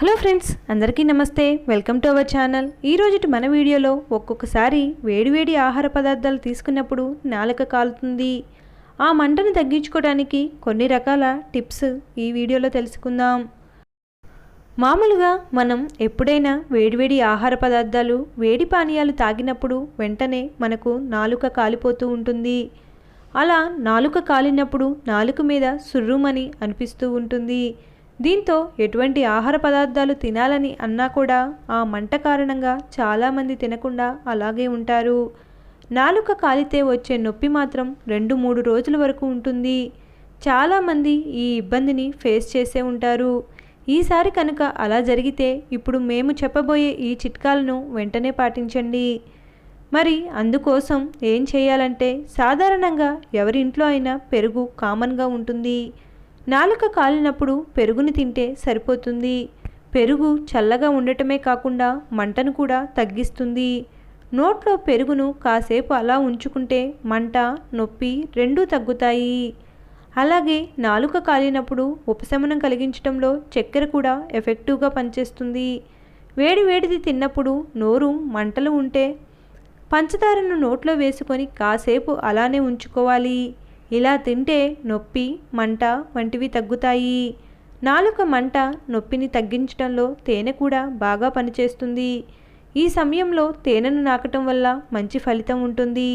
Hello friends అందరికీ నమస్తే. Welcome to our channel. ఈరోజు మన వీడియోలో ఒక్కొక్కసారి వేడివేడి ఆహార పదార్థాలు తీసుకున్నప్పుడు నాలుక కాలుతుంది. ఆ మంటను తగ్గించుకోవడానికి కొన్ని రకాల టిప్స్ ఈ వీడియోలో తెలుసుకుందాం. మామూలుగా మనం ఎప్పుడైనా వేడివేడి ఆహార పదార్థాలు వేడి పానీయాలు తాగినప్పుడు వెంటనే మనకు నాలుక కాలిపోతూ ఉంటుంది. అలా నాలుక కాలినప్పుడు నాలుక మీద సుర్రుమని అనిపిస్తూ ఉంటుంది. దీంతో ఎటువంటి ఆహార పదార్థాలు తినాలని అన్నా కూడా ఆ మంట కారణంగా చాలామంది తినకుండా అలాగే ఉంటారు. నాలుక కాలితే వచ్చే నొప్పి మాత్రం రెండు మూడు రోజుల వరకు ఉంటుంది. చాలామంది ఈ ఇబ్బందిని ఫేస్ చేసే ఉంటారు. ఈసారి కనుక అలా జరిగితే ఇప్పుడు మేము చెప్పబోయే ఈ చిట్కాలను వెంటనే పాటించండి. మరి అందుకోసం ఏం చేయాలంటే సాధారణంగా ఎవరి ఇంట్లో అయినా పెరుగు కామన్గా ఉంటుంది. నాలుక కాలినప్పుడు పెరుగుని తింటే సరిపోతుంది. పెరుగు చల్లగా ఉండటమే కాకుండా మంటను కూడా తగ్గిస్తుంది. నోట్లో పెరుగును కాసేపు అలా ఉంచుకుంటే మంట నొప్పి రెండూ తగ్గుతాయి. అలాగే నాలుక కాలినప్పుడు ఉపశమనం కలిగించడంలో చక్కెర కూడా ఎఫెక్టివ్గా పనిచేస్తుంది. వేడి వేడిది తిన్నప్పుడు నోరు మంటలు ఉంటే పంచదారను నోట్లో వేసుకొని కాసేపు అలానే ఉంచుకోవాలి. ఇలా తింటే నొప్పి మంట వంటివి తగ్గుతాయి. నాలుక మంట నొప్పిని తగ్గించడంలో తేనె కూడా బాగా పనిచేస్తుంది. ఈ సమయంలో తేనెను నాకటం వల్ల మంచి ఫలితం ఉంటుంది.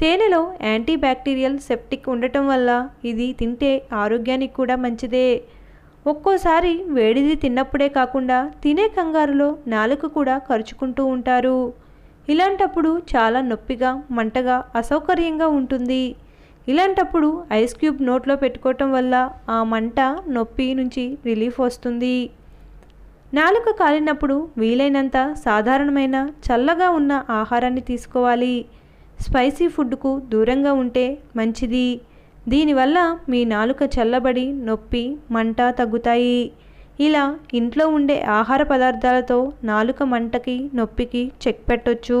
తేనెలో యాంటీబ్యాక్టీరియల్ సెప్టిక్ ఉండటం వల్ల ఇది తింటే ఆరోగ్యానికి కూడా మంచిదే. ఒక్కోసారి వేడిది తిన్నప్పుడే కాకుండా తినే కంగారులో నాలుక కూడా ఖర్చుకుంటూ ఉంటారు. ఇలాంటప్పుడు చాలా నొప్పిగా మంటగా అసౌకర్యంగా ఉంటుంది. ఇలాంటప్పుడు ఐస్ క్యూబ్ నోట్లో పెట్టుకోవటం వల్ల ఆ మంట నొప్పి నుంచి రిలీఫ్ వస్తుంది. నాలుక కాలినప్పుడు వీలైనంత సాధారణమైన చల్లగా ఉన్న ఆహారాన్ని తీసుకోవాలి. స్పైసీ ఫుడ్కు దూరంగా ఉంటే మంచిది. దీనివల్ల మీ నాలుక చల్లబడి నొప్పి మంట తగ్గుతాయి. ఇలా ఇంట్లో ఉండే ఆహార పదార్థాలతో నాలుక మంటకి నొప్పికి చెక్ పెట్టొచ్చు.